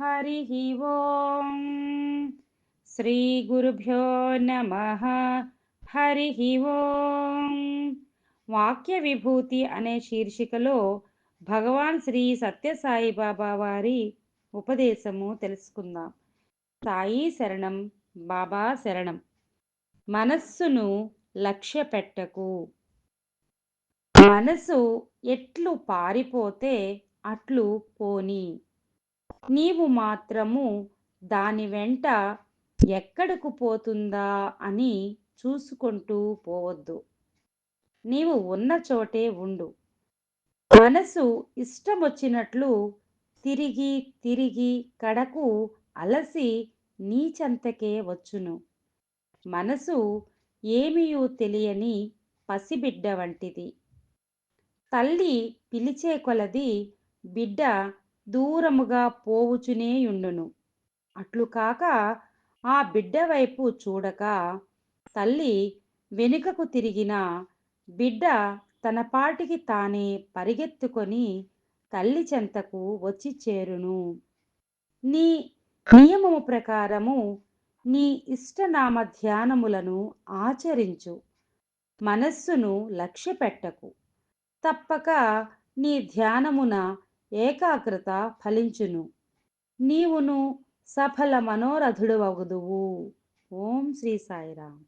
హరి ఓం శ్రీ గురుభ్యో నమ హరి ఓం వాక్య విభూతి అనే శీర్షికలో భగవాన్ శ్రీ సత్యసాయిబాబా వారి ఉపదేశము తెలుసుకుందాం. సాయి శరణం బాబా శరణం. మనస్సును లక్ష్య పెట్టకు. మనసు ఎట్లు పారిపోతే అట్లు పోని. నీవు మాత్రము దాని వెంట ఎక్కడకు పోతుందా అని చూసుకుంటూ పోవద్దు. నీవు ఉన్న చోటే ఉండు. మనసు ఇష్టం వచ్చినట్లు తిరిగి తిరిగి కడకు అలసి నీచంతకే వచ్చును. మనసు ఏమీయూ తెలియని పసిబిడ్డ వంటిది. తల్లి పిలిచే కొలది బిడ్డ దూరముగా పోవుచునేయుండును అట్లు కాక ఆ బిడ్డ వైపు చూడక తల్లి వెనుకకు తిరిగిన బిడ్డ తన పాటికి తానే పరిగెత్తుకొని తల్లి చెంతకు వచ్చి చేరును. నీ నియమము ప్రకారము నీ ఇష్టనామ ధ్యానములను ఆచరించు. మనస్సును లక్ష్య పెట్టకు తప్పక నీ ధ్యానమున ఏకాగ్రత ఫలించును. నీవును సఫల మనోరథుడు వగుదువు ఓం శ్రీ సాయిరామ్.